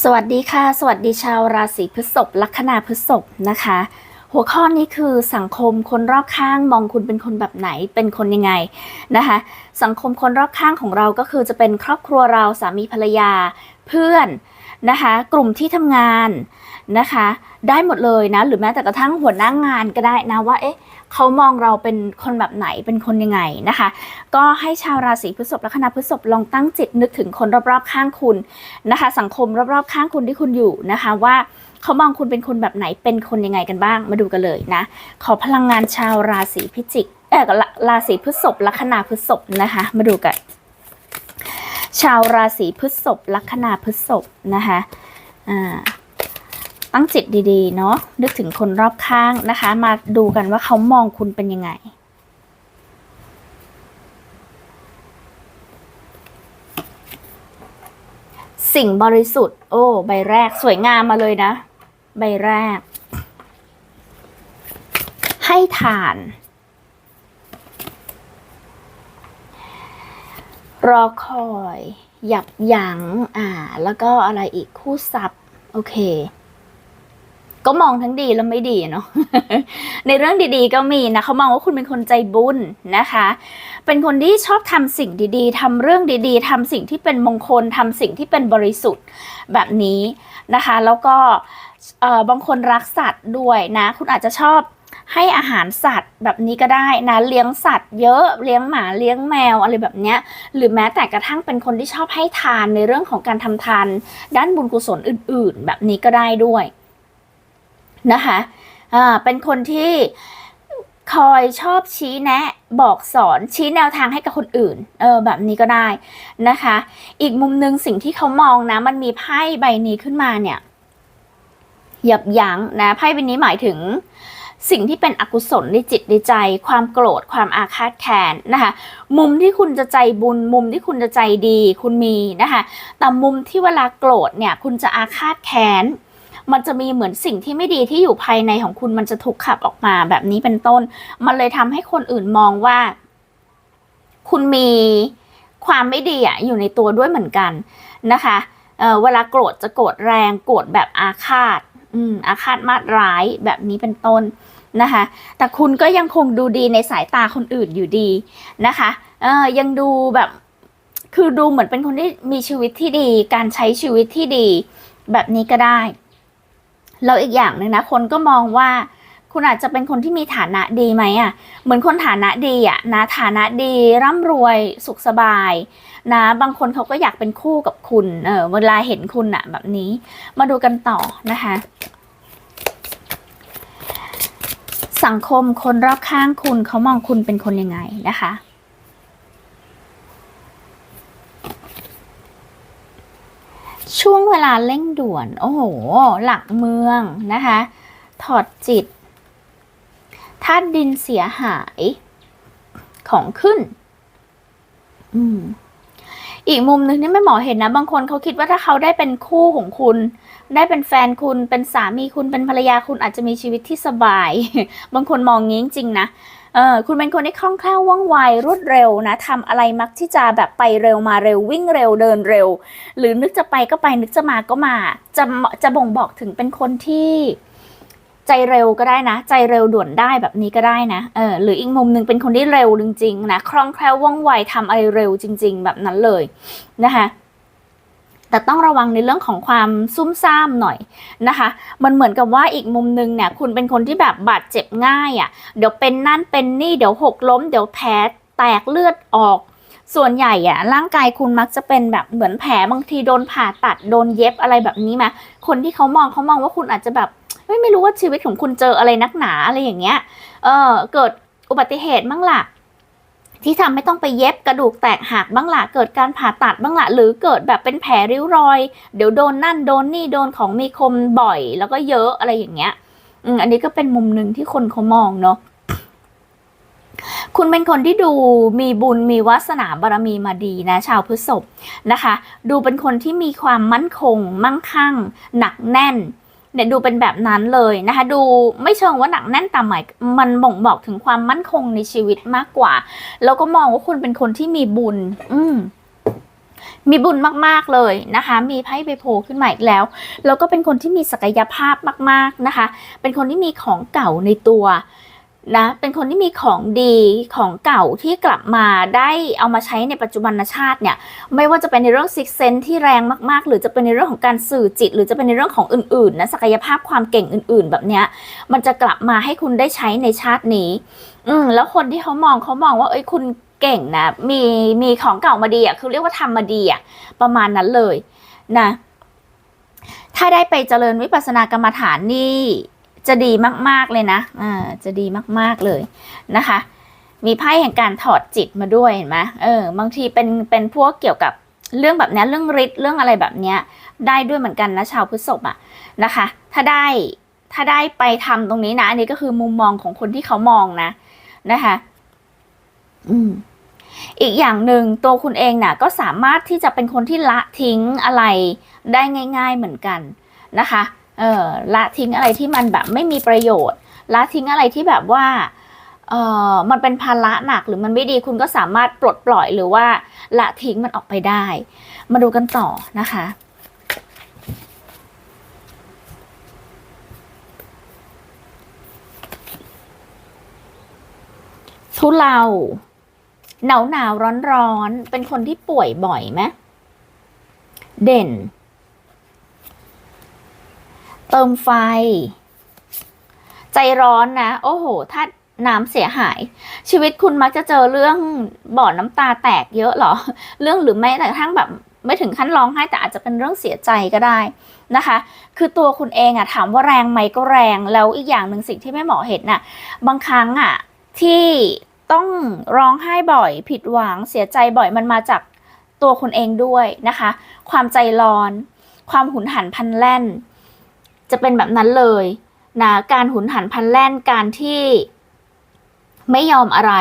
สวัสดีค่ะ สวัสดีชาวราศีพฤษภลัคนาพฤษภนะคะ หัวข้อนี้คือสังคมคนรอบข้างมองคุณเป็นคนแบบไหนเป็นคนยังไงนะคะ สังคมคนรอบข้างของเราก็คือจะเป็นครอบครัวเราสามีภรรยาเพื่อนนะคะ กลุ่มที่ทำงานนะคะ ได้หมดเลยนะ หรือแม้แต่กระทั่งหัวหน้างงานก็ได้นะว่าเอ๊ะ เขามองเราเป็นคนแบบไหนเป็นคนยังไงนะคะ ก็ให้ชาวราศีพฤษภลัคนาพฤษภลองตั้งจิตนึกถึงคนรอบๆข้างคุณนะคะ สังคมรอบๆข้างคุณที่คุณอยู่นะคะว่าเขามองคุณเป็นคนแบบไหนเป็นคนยังไงกันบ้างมาดูกันเลยนะ ขอพลังงานชาวราศีพิจิกเออราศีพฤษภลัคนาพฤษภนะคะ มาดูกัน ชาวราศีพฤษภลัคนาพฤษภนะคะอ่า ตั้งจิตดีๆ เนาะนึกถึงคนรอบข้างนะคะ มาดูกันว่าเขามองคุณเป็นยังไงสิ่งบริสุทธิ์ โอ้ ใบแรกสวยงามมาเลยนะ ใบแรก ให้ทาน รอคอย หยับยัง้งอ่า แล้วก็อะไรอีกคู่ซับ โอเค ก็มองทั้งดีแล้วไม่ดีเนาะ ในเรื่องดีๆก็มีนะเขามองว่าคุณเป็นคนใจบุญนะคะ เป็นคนที่ชอบทำสิ่งดีๆทำเรื่องดีๆทำสิ่งที่เป็นมงคลทำสิ่งที่เป็นบริสุทธิ์แบบนี้นะคะ แล้วก็บางคนรักสัตว์ด้วยนะ คุณอาจจะชอบให้อาหารสัตว์แบบนี้ก็ได้นะเลี้ยงสัตว์เยอะเลี้ยงหมาเลี้ยงแมวอะไรแบบเนี้ยหรือแม้แต่กระทั่งเป็นคนที่ชอบให้ทานในเรื่องของการทำทาน ด้านบุญกุศลอื่น ๆ แบบนี้ก็ได้ด้วย นะคะอ่าเป็นคนที่คอยชอบชี้แนะบอกสอนชี้แนวทางให้กับคนอื่น เออแบบนี้ก็ได้นะคะ อีกมุมหนึ่งสิ่งที่เขามองนะ มันมีไพ่ใบนี้ขึ้นมาเนี่ยยับยั้งนะไพ่ใบนี้หมายถึงสิ่งที่เป็นอกุศลในจิตในใจ ความโกรธความอาฆาตแค้นนะคะมุมที่คุณจะใจบุญ มุมที่คุณจะใจดี คุณมีนะคะแต่มุมที่เวลาโกรธเนี่ยคุณจะอาฆาตแค้น มันจะมีเหมือนสิ่งที่ไม่ดีที่อยู่ภายในของคุณมันจะถูกขับออกมาแบบนี้เป็นต้น มันเลยทำให้คนอื่นมองว่า คุณมีความไม่ดีอะอยู่ในตัวด้วยเหมือนกันนะคะเเวลาโกรธจะโกรธแรงโกรธแบบอาฆาตอืมอาฆาตมาดร้ายแบบนี้เป็นต้นนะคะ แต่คุณก็ยังคงดูดีในสายตาคนอื่นอยู่ดีนะคะเออยังดูแบบคือดูเหมือนเป็นคนที่มีชีวิตที่ดี การใช้ชีวิตที่ดีแบบนี้ก็ได้ แล้วอีกอย่างหนึ่งนะคนก็มองว่าคุณอาจจะเป็นคนที่มีฐานะดีไหมอะ เหมือนคนฐานะดีอะนะฐานะดีร่ำรวยสุขสบายนะบางคนเขาก็อยากเป็นคู่กับคุณเออเวลาเห็นคุณอะแบบนี้ มาดูกันต่อนะคะ สังคมคนรอบข้างคุณเขามองคุณเป็นคนยังไงนะคะ ช่วงเวลาเร่งด่วน โอ้โห หลักเมืองนะคะ ถอดจิตธาตุดินเสียหายของขึ้น อืม อีกมุมหนึ่งนี่แม่หมอเห็นนะ บางคนเขาคิดว่าถ้าเขาได้เป็นคู่ของคุณ ได้เป็นแฟนคุณ เป็นสามีคุณ เป็นภรรยาคุณอาจจะมีชีวิตที่สบาย บางคนมองงี้จริงๆนะ เออคุณเป็นคนที่คล่องแคล่วว่องไวรวดเร็วนะทำอะไรมักที่จะแบบไปเร็วมาเร็ววิ่งเร็วเดินเร็ว หรือนึกจะไปก็ไปนึกจะมาก็มาจะจะบ่งบอกถึงเป็นคนที่ใจเร็วก็ได้นะ ใจเร็วด่วนได้แบบนี้ก็ได้นะเออหรืออีกมุมหนึ่งเป็นคนที่เร็วจริงๆนะคล่องแคล่วว่องไวทำอะไรเร็วจริง ๆ แบบนั้นเลยนะคะ แต่ต้องระวังในเรื่องของความซุ่มซ่ามหน่อยนะคะ มันเหมือนกับว่าอีกมุมหนึงเนี่ยคุณเป็นคนที่แบบบาดเจ็บง่ายอะ่ะ เดี๋ยวเป็นนั่นเป็นนี่เดี๋ยวหกล้ม เดี๋ยวแผลแตกเลือดออกส่วนใหญ่อะร่างกายคุณมักจะเป็นแบบเหมือนแผลบางทีโดนผ่าตัดโดนเย็บอะไรแบบนี้มาคนที่เขามองเขามองว่าคุณอาจจะแบบเฮ้ยไม่รู้ว่าชีวิตของคุณเจออะไรนักหนาอะไรอย่างเงี้ยเออเกิดอุบัติเหตุบ้างล่ะ ที่ทำให้ต้องไปเย็บกระดูกแตกหักบ้างละเกิดการผ่าตัดบ้างละหรือเกิดแบบเป็นแผลริ้วรอย เดี๋ยวโดนนั่นโดนนี่โดนของมีคมบ่อย แล้วก็เยอะอะไรอย่างเงี้ยอืมอันนี้ก็เป็นมุมหนึ่งที่คนเขามองเนาะคุณเป็นคนที่ดูมีบุญมีวาสนาบารมีมาดีนะ ชาวพฤษภนะคะ ดูเป็นคนที่มีความมั่นคง มั่งคั่ง หนักแน่น เนี่ยดูเป็นแบบนั้นเลยนะคะ ดูไม่เชิงว่าหนักแน่นตามหมายมันบ่งบอกถึงความมั่นคงในชีวิตมากกว่า แล้วก็มองว่าคุณเป็นคนที่มีบุญ อืมมีบุญมากๆเลยนะคะ มีไพ่ใบโพขึ้นมาอีกแล้ว แล้วก็เป็นคนที่มีศักยภาพมาก ๆนะคะ เป็นคนที่มีของเก่าในตัว นะเป็นคนที่มีของดีของเก่าที่กลับมาได้เอามาใช้ในปัจจุบันชาติเนี่ยไม่ว่าจะเป็นในเรื่องซิกเซนที่แรงมากๆ หรือจะเป็นในเรื่องของการสื่อจิต หรือจะเป็นในเรื่องของอื่นๆนะศักยภาพความเก่งอื่น ๆ แบบเนี้ยมันจะกลับมาให้คุณได้ใช้ในชาตินี้ อืมแล้วคนที่เขามองเขามองว่าเอ้ยคุณเก่งนะมีมีของเก่ามาดีอะคือเรียกว่าทำมาดีอะประมาณนั้นเลยนะถ้าได้ไปเจริญวิปัสสนากรรมฐานนี่ จะดีมากๆเลยนะอ่าจะดีมากๆเลยนะคะ มีไพ่แห่งการถอดจิตมาด้วยเห็นไหมเออบางทีเป็นเป็นพวกเกี่ยวกับเรื่องแบบนี้เรื่องฤทธิ์เรื่องอะไรแบบเนี้ยได้ด้วยเหมือนกันนะชาวพฤษภอะนะคะ ถ้าได้ถ้าได้ไปทำตรงนี้นะ อันนี้ก็คือมุมมองของคนที่เขามองนะนะคะ อืมอีกอย่างหนึ่งตัวคุณเองน่ะ ก็สามารถที่จะเป็นคนที่ละทิ้งอะไรได้ง่าย ๆเหมือนกันนะคะ เออละทิ้งอะไรที่มันแบบไม่มีประโยชน์ ละทิ้งอะไรที่แบบว่าเออมันเป็นภาระหนักหรือมันไม่ดีคุณก็สามารถปลดปล่อยหรือว่าละทิ้งมันออกไปได้ มาดูกันต่อนะคะ ทุเลาหนาวหนาวร้อนร้อนเป็นคนที่ป่วยบ่อยไหมเด่น เติมไฟ ใจร้อนนะ โอ้โหถ้าน้ำเสียหาย ชีวิตคุณมักจะเจอเรื่องบ่อน้ำตาแตกเยอะเหรอ เรื่องหรือไม่แต่ทั่งแบบไม่ถึงขั้นร้องไห้แต่อาจจะเป็นเรื่องเสียใจก็ได้นะคะ คือตัวคุณเองอะถามว่าแรงไหมก็แรงแล้วอีกอย่างหนึ่งสิ่งที่แม่หมอเห็นน่ะบางครั้งอะที่ต้องร้องไห้บ่อย ผิดหวังเสียใจบ่อยมันมาจากตัวคุณเองด้วยนะคะ ความใจร้อน ความหุนหันพันแล่น จะเป็นแบบนั้นเลยนะการหุนหันพันแล่นการที่ไม่ยอมอะไร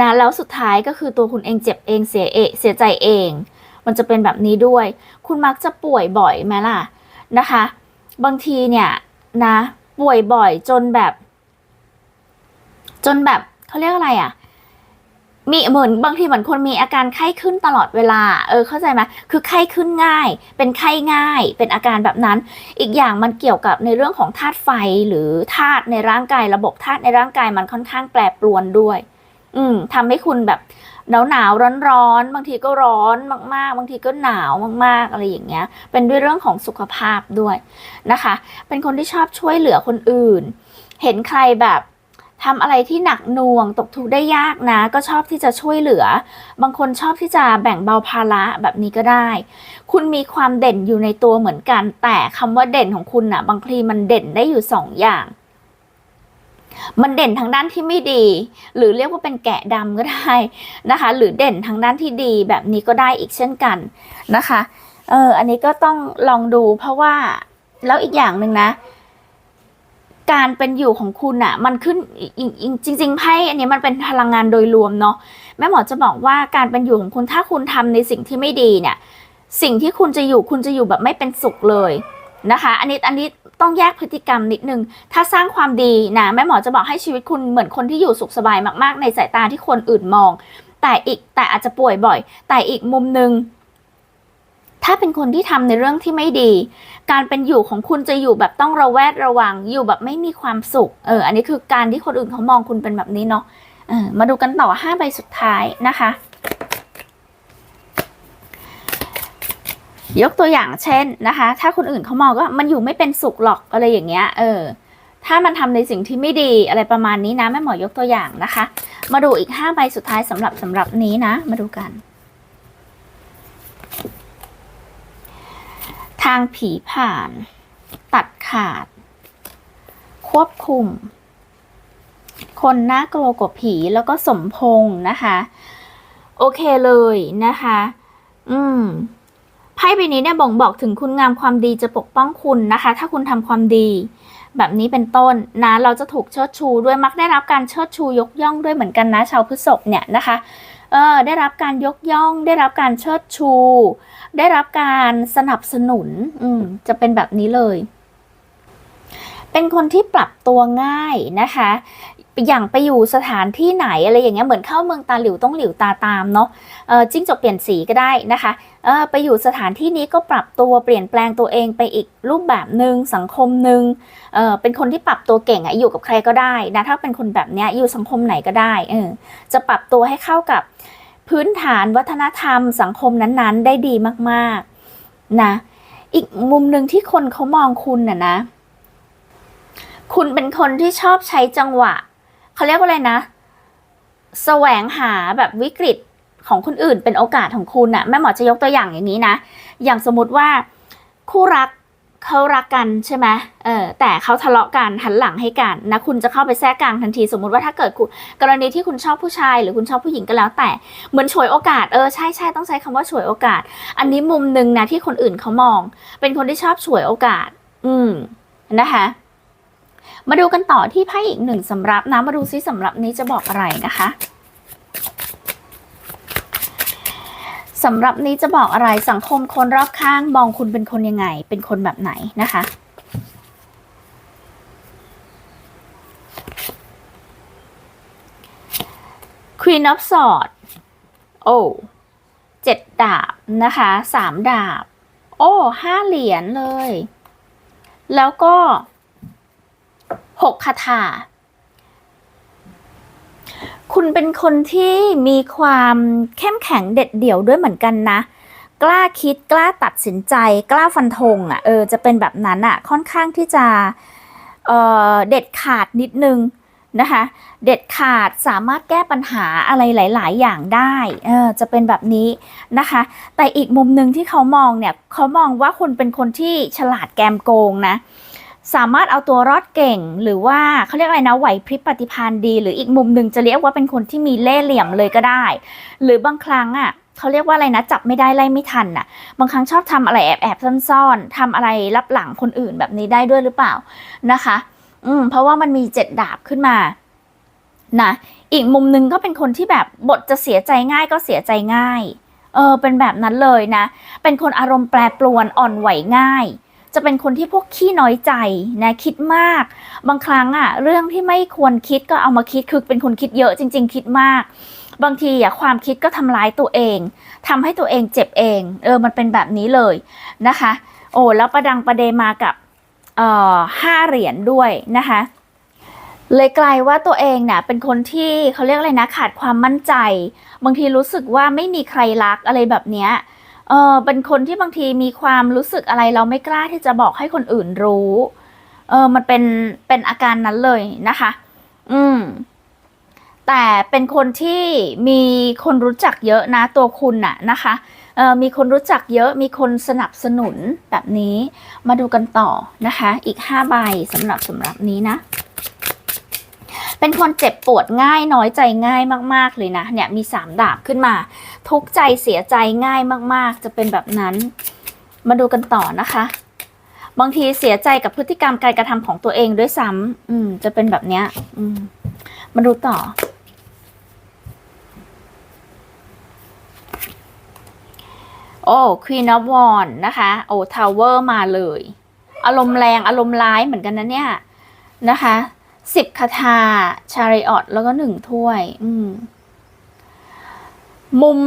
นะแล้วสุดท้ายก็คือตัวคุณเองเจ็บเองเสียเอเสียใจเอง มันจะเป็นแบบนี้ด้วย คุณมักจะป่วยบ่อยไหมล่ะนะคะ บางทีเนี่ยนะป่วยบ่อยจนแบบ จนแบบเขาเรียกอะไรอะ่ะ มีเหมือนบางทีเหมือนคนมีอาการไข้ขึ้นตลอดเวลา เออเข้าใจไหมคือไข้ขึ้นง่าย เป็นไข้ง่าย เป็นอาการแบบนั้น อีกอย่างมันเกี่ยวกับในเรื่องของธาตุไฟหรือธาตุในร่างกายระบบธาตุในร่างกายมันค่อนข้างแปรปรวนด้วย อืมทำให้คุณแบบหนาวหนาวร้อนร้อนบางทีก็ร้อนมาก ๆ บางทีก็หนาวมาก ๆ อะไรอย่างเงี้ย เป็นด้วยเรื่องของสุขภาพด้วยนะคะ เป็นคนที่ชอบช่วยเหลือคนอื่น เห็นใครแบบ ทำอะไรที่หนักหน่วง ตกทุกข์ได้ยากนะ ก็ชอบที่จะช่วยเหลือ บางคนชอบที่จะแบ่งเบาภาระแบบนี้ก็ได้ คุณมีความเด่นอยู่ในตัวเหมือนกัน แต่คำว่าเด่นของคุณน่ะ บางทีมันเด่นได้อยู่สองอย่างมันเด่นทางด้านที่ไม่ดี หรือเรียกว่าเป็นแกะดำก็ได้นะคะ หรือเด่นทางด้านที่ดีแบบนี้ก็ได้อีกเช่นกันนะคะเอออันนี้ก็ต้องลองดูเพราะว่าแล้วอีกอย่างหนึ่งนะ การเป็นอยู่ของคุณอะมันขึ้นจริงๆไพ่อันนี้มันเป็นพลังงานโดยรวมเนาะแม่หมอจะบอกว่าการเป็นอยู่ของคุณถ้าคุณทำในสิ่งที่ไม่ดีเนี่ยสิ่งที่คุณจะอยู่คุณจะอยู่แบบไม่เป็นสุขเลยนะคะ อันนี้อันนี้ต้องแยกพฤติกรรมนิดนึง ถ้าสร้างความดีนะแม่หมอจะบอกให้ชีวิตคุณเหมือนคนที่อยู่สุขสบายมากๆ ในสายตาที่คนอื่นมอง แต่อีกแต่อาจจะป่วยบ่อย แต่อีกมุมหนึ่ง ถ้าเป็นคนที่ทำในเรื่องที่ไม่ดี การเป็นอยู่ของคุณจะอยู่แบบต้องระแวดระวัง อยู่แบบไม่มีความสุข เออ อันนี้คือการที่คนอื่นเขามองคุณเป็นแบบนี้เนาะเออมาดูกันต่อห้าใบสุดท้ายนะคะ ยกตัวอย่างเช่นนะคะ ถ้าคนอื่นเขามองก็มันอยู่ไม่เป็นสุขหรอกอะไรอย่างเงี้ย เออ ถ้ามันทำในสิ่งที่ไม่ดีอะไรประมาณนี้นะแม่หมอยกตัวอย่างนะคะ มาดูอีกห้าใบสุดท้ายสำหรับสำหรับนี้นะ มาดูกัน ทางผีผ่าน ตัดขาด ควบคุม คนน่ากลัวกว่าผีแล้วก็สมพงนะคะ โอเคเลยนะคะ อืมไพ่ใบนี้เนี่ยบ่งบอกถึงคุณงามความดีจะปกป้องคุณนะคะ ถ้าคุณทำความดี แบบนี้เป็นต้นนะ เราจะถูกเชิดชูด้วยมักได้รับการเชิดชูยกย่องด้วยเหมือนกันนะ ชาวพฤษภเนี่ยนะคะ เออได้รับการยกย่อง ได้รับการเชิดชู ได้รับการสนับสนุนอืมจะเป็นแบบนี้เลย เป็นคนที่ปรับตัวง่ายนะคะ อย่างไปอยู่สถานที่ไหนอะไรอย่างเงี้ยเหมือนเข้าเมืองตาหลิวต้องหลิวตาตามเนาะจิ้งจกเปลี่ยนสีก็ได้นะคะไปอยู่สถานที่นี้ก็ปรับตัวเปลี่ยนแปลงตัวเองไปอีกรูปแบบหนึ่งสังคมหนึ่งเเป็นคนที่ปรับตัวเก่งอะอยู่กับใครก็ได้นะถ้าเป็นคนแบบเนี้ยอยู่สังคมไหนก็ได้เออจะปรับตัวให้เข้ากับพื้นฐานวัฒนธรรม สังคมนั้นๆ ได้ดีมากๆนะอีกมุมหนึ่งที่คนเขามองคุณน่ะนะ คุณเป็นคนที่ชอบใช้จังหวะ เขาเรียกว่าอะไรนะแสวงหาแบบวิกฤตของคนอื่นเป็นโอกาสของคุณน่ะแม่หมอจะยกตัวอย่างอย่างนี้นะ อย่างสมมติว่าคู่รักเขารักกันใช่ไหมเออแต่เขาทะเลาะกันหันหลังให้กันนะคุณจะเข้าไปแทรกกลางทันทีสมมุติว่าถ้าเกิดคุณกรณีที่คุณชอบผู้ชาย หรือคุณชอบผู้หญิงก็แล้ว แต่เหมือนฉวยโอกาสเออใช่ใช่ต้องใช้คำว่าฉวยโอกาส อันนี้มุมหนึ่งนะที่คนอื่นเขามอง เป็นคนที่ชอบฉวยโอกาส อืมนะคะ มาดูกันต่อที่ไพ่อีกหนึ่งสำรับนะ มาดูซิสำรับนี้จะบอกอะไรนะคะสำหรับนี้จะบอกอะไรสังคมคนรอบข้างมองคุณเป็นคนยังไง เป็นคนแบบไหนนะคะ Queen of Swords โอ้เจ็ดดาบนะคะสามดาบ โอ้ห้าเหรียญเลย แล้วก็ หกคาถา คุณเป็นคนที่มีความเข้มแข็งเด็ดเดี่ยวด้วยเหมือนกันนะ กล้าคิดกล้าตัดสินใจ กล้าฟันธงอะเออจะเป็นแบบนั้นอะค่อนข้างที่จะเออเด็ดขาดนิดนึงนะคะเด็ดขาดสามารถแก้ปัญหาอะไรหลาย ๆ อย่างได้เออจะเป็นแบบนี้นะคะ แต่อีกมุมหนึ่งที่เขามองเนี่ยเขามองว่าคุณเป็นคนที่ฉลาดแกมโกงนะ สามารถเอาตัวรอดเก่ง หรือว่าเขาเรียกอะไรนะไหวพริบปฏิภาณดี หรืออีกมุมหนึ่งจะเรียกว่าเป็นคนที่มีเล่ห์เหลี่ยมเลยก็ได้ หรือบางครั้งอะเขาเรียกว่าอะไรนะจับไม่ได้ไล่ไม่ทันอะ บางครั้งชอบทำอะไรแอบแอบซ่อนๆทำอะไรรับหลังคนอื่นแบบนี้ได้ด้วยหรือเปล่านะคะ อืมเพราะว่ามันมีเจ็ดดาบขึ้นมานะอีกมุมหนึ่งก็เป็นคนที่แบบบทจะเสียใจง่ายก็เสียใจง่าย เออเป็นแบบนั้นเลยนะ เป็นคนอารมณ์แปรปรวนอ่อนไหวง่าย จะเป็นคนที่พวกขี้น้อยใจนะคิดมาก บางครั้งอะเรื่องที่ไม่ควรคิดก็เอามาคิดคือเป็นคนคิดเยอะจริง ๆ คิดมาก บางทีอะความคิดก็ทำร้ายตัวเองทำให้ตัวเองเจ็บเองเออมันเป็นแบบนี้เลยนะคะ โอ้แล้วประดังประเดมากับเอ่อห้าเหรียญด้วยนะคะเลยกลายว่าตัวเองเนี่ยเป็นคนที่เขาเรียกอะไรนะขาดความมั่นใจ บางทีรู้สึกว่าไม่มีใครรักอะไรแบบเนี้ย เออเป็นคนที่บางทีมีความรู้สึกอะไรเราไม่กล้าที่จะบอกให้คนอื่นรู้เออมันเป็นเป็นอาการนั้นเลยนะคะ อืม แต่เป็นคนที่มีคนรู้จักเยอะนะตัวคุณน่ะนะคะเออมีคนรู้จักเยอะมีคนสนับสนุนแบบนี้ มาดูกันต่อนะคะ อีกห้าใบสำหรับสำหรับนี้นะ เป็นคนเจ็บปวดง่ายน้อยใจง่ายมาก ๆ เลยนะเนี่ยมีสามดาบขึ้นมา ทุกใจเสียใจง่ายมาก ๆ จะเป็นแบบนั้น มาดูกันต่อนะคะ บางทีเสียใจกับพฤติกรรมการกระทำของตัวเองด้วยซ้ำอืม จะเป็นแบบเนี้ย อืม มาดูต่อโอ้ Queen of Wands นะคะ โอ้ Tower มาเลย อารมณ์แรงอารมณ์ร้ายเหมือนกันนะเนี่ยนะคะ สิบคาถาชาริออตแล้วก็หนึ่งถ้วย อืม มุม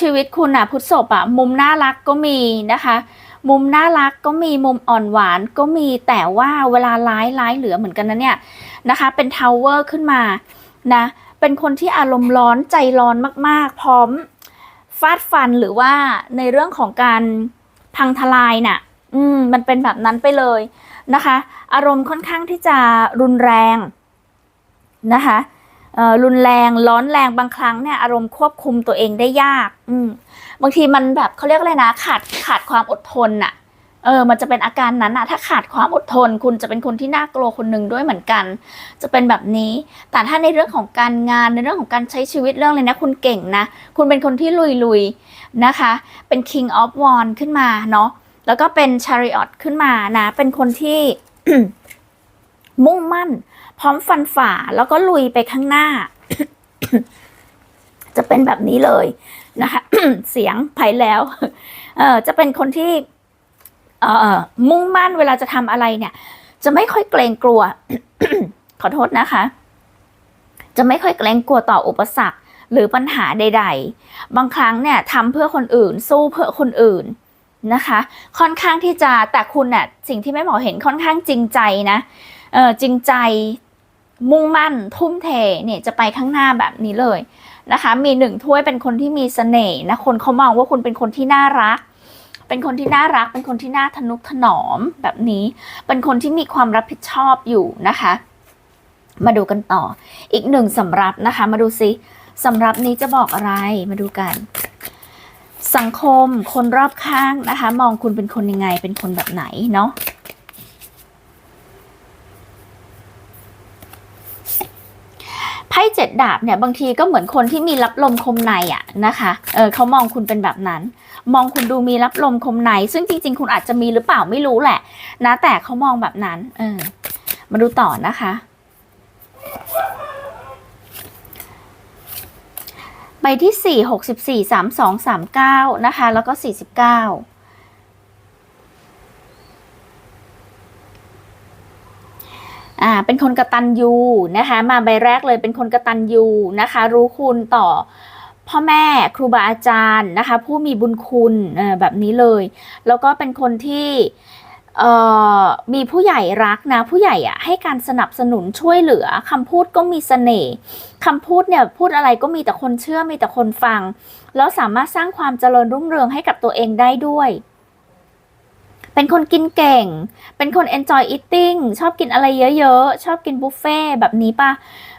ชีวิตคุณอะพุทธศพอะมุมน่ารักก็มีนะคะ มุมน่ารักก็มีมุมอ่อนหวานก็มีแต่ว่าเวลาร้ายร้ายเหลือเหมือนกันนะเนี่ยนะคะ เป็นทาวเวอร์ขึ้นมานะเป็นคนที่อารมณ์ร้อนใจร้อนมาก ๆ พร้อมฟาดฟันหรือว่าในเรื่องของการพังทลายน่ะ อืมมันเป็นแบบนั้นไปเลยนะคะ อารมณ์ค่อนข้างที่จะรุนแรงนะคะรุนแรงร้อนแรงบางครั้งเนี่ยอารมณ์ควบคุมตัวเองได้ยาก อืมบางทีมันแบบเขาเรียกอะไรนะ ขาดขาดความอดทนน่ะเออ มันจะเป็นอาการนั้นอะถ้าขาดความอดทน คุณจะเป็นคนที่น่ากลัวคนหนึ่งด้วยเหมือนกัน จะเป็นแบบนี้ แต่ถ้าในเรื่องของการงานในเรื่องของการใช้ชีวิตเรื่องอะไรนะ คุณเก่งนะ คุณเป็นคนที่ลุยๆนะคะ เป็น King of wand ขึ้นมาเนาะ แล้วก็เป็น Chariot ขึ้นมานะ เป็นคนที่มุ่งมั่น พร้อมฟันฝ่า แล้วก็ลุยไปข้างหน้า จะเป็นแบบนี้เลยนะคะ เสียงไผ่แล้ว เออจะเป็นคนที่ เออมุ่งมั่นเวลาจะทำอะไรเนี่ย จะไม่ค่อยเกรงกลัว ขอโทษนะคะ จะไม่ค่อยเกรงกลัวต่ออุปสรรค หรือปัญหาใด ๆ บางครั้งเนี่ยทำเพื่อคนอื่น สู้เพื่อคนอื่น นะคะ ค่อนข้างที่จะแต่คุณน่ะสิ่งที่แม่หมอเห็นค่อนข้างจริงใจนะเออจริงใจมุ่งมั่นทุ่มเทเนี่ยจะไปข้างหน้าแบบนี้เลยนะคะ มีหนึ่งถ้วยเป็นคนที่มีเสน่ห์นะคนเขามองว่าคุณเป็นคนที่น่ารัก เป็นคนที่น่ารัก เป็นคนที่น่าทนุถนอมแบบนี้ เป็นคนที่มีความรับผิดชอบอยู่นะคะ มาดูกันต่อ อีกหนึ่งสำรับนะคะ มาดูซิสำรับนี้จะบอกอะไรมาดูกัน สังคมคนรอบข้างนะคะ มองคุณเป็นคนยังไงเป็นคนแบบไหนเนาะไพ่เจ็ดดาบเนี่ยบางทีก็เหมือนคนที่มีรับลมคมในอะนะคะเออเขามองคุณเป็นแบบนั้น มองคุณดูมีรับลมคมใน ซึ่งจริง ๆ คุณอาจจะมีหรือเปล่าไม่รู้แหละ นะ แต่เขามองแบบนั้น เออ มาดูต่อนะคะ ใบ ที่สี่หกสิบสี่สามสองสามเก้านะคะ แล้วก็สี่สิบเก้าอ่าเป็นคนกระตันยูนะคะ มาใบแรกเลยเป็นคนกระตันยูนะคะ รู้คุณต่อพ่อแม่ครูบาอาจารย์นะคะ ผู้มีบุญคุณแบบนี้เลย แล้วก็เป็นคนที่ มีผู้ใหญ่รักนะ ผู้ใหญ่อะให้การสนับสนุนช่วยเหลือคำพูดก็มีเสน่ห์คำพูดเนี่ยพูดอะไรก็มีแต่คนเชื่อมีแต่คนฟัง แล้วสามารถสร้างความเจริญรุ่งเรืองให้กับตัวเองได้ด้วย เป็นคนกินเก่ง เป็นคน enjoy eating ชอบกินอะไรเยอะๆ ชอบกินบุฟเฟ่ต์แบบนี้ป่ะ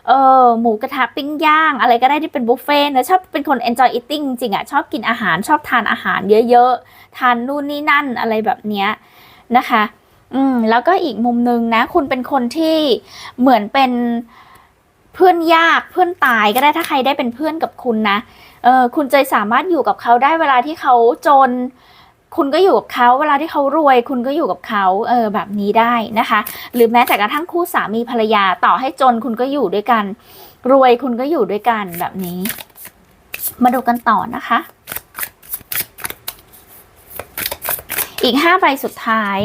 เออหมูกระทะปิ้งย่าง อะไรก็ได้ที่เป็นบุฟเฟ่ต์นะชอบเป็นคน enjoy eating จริงอะชอบกินอาหารชอบทานอาหารเยอะๆ ทานนู่นนี่นั่นอะไรแบบเนี้ย นะคะ อืมแล้วก็อีกมุมหนึ่งนะ คุณเป็นคนที่เหมือนเป็นเพื่อนยากเพื่อนตายก็ได้ถ้าใครได้เป็นเพื่อนกับคุณนะ เออคุณจะสามารถอยู่กับเขาได้เวลาที่เขาจน คุณก็อยู่กับเขาเวลาที่เขารวย คุณก็อยู่กับเขาเออแบบนี้ได้นะคะ หรือแม้แต่กระทั่งคู่สามีภรรยาต่อให้จนคุณก็อยู่ด้วยกัน รวยคุณก็อยู่ด้วยกันแบบนี้ มาดูกันต่อนะคะ อีกห้าใบสุดท้าย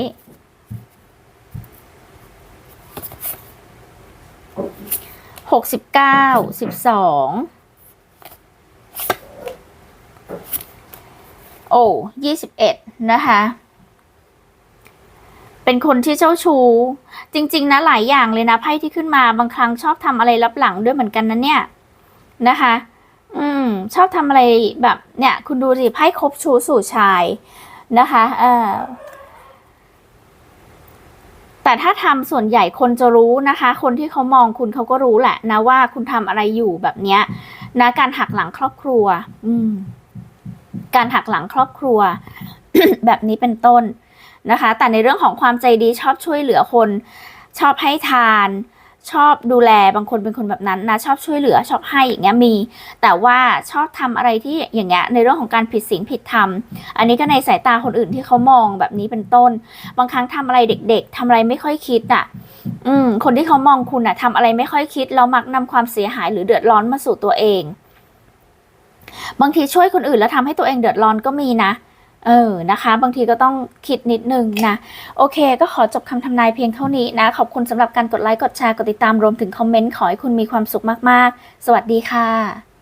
หกสิบเก้าสิบสองโอ้ยี่สิบเอ็ดนะคะ เป็นคนที่เจ้าชู้ จริง ๆ นะ หลายอย่างเลยนะไพ่ที่ขึ้นมาบางครั้งชอบทำอะไรลับหลังด้วยเหมือนกันนะเนี่ย นะคะ อืม ชอบทำอะไรแบบเนี่ย คุณดูสิไพ่คบชู้สู่ชาย นะคะเออแต่ถ้าทำส่วนใหญ่คนจะรู้นะคะ คนที่เขามองคุณเขาก็รู้แหละนะว่าคุณทำอะไรอยู่แบบเนี้ยนะการหักหลังครอบครัว อืม การหักหลังครอบครัว แบบนี้เป็นต้นนะคะ แต่ในเรื่องของความใจดีชอบช่วยเหลือคน ชอบให้ทาน ชอบดูแลบางคนเป็นคนแบบนั้นนะชอบช่วยเหลือชอบให้อย่างเงี้ยมี แต่ว่าชอบทำอะไรที่อย่างเงี้ยในเรื่องของการผิดศีลผิดธรรมอันนี้ก็ในสายตาคนอื่นที่เขามองแบบนี้เป็นต้น บางครั้งทำอะไรเด็ก ๆทำอะไรไม่ค่อยคิดอะอืมคนที่เขามองคุณอะทำอะไรไม่ค่อยคิดแล้วมักนำความเสียหายหรือเดือดร้อนมาสู่ตัวเอง บางทีช่วยคนอื่นแล้วทำให้ตัวเองเดือดร้อนก็มีนะ เออนะคะ บางทีก็ต้องคิดนิดนึงนะ โอเค ก็ขอจบคำทำนายเพียงเท่านี้นะ ขอบคุณสำหรับการกดไลค์ กดแชร์ กดติดตามรวมถึงคอมเมนต์ ขอให้คุณมีความสุขมาก ๆ สวัสดีค่ะ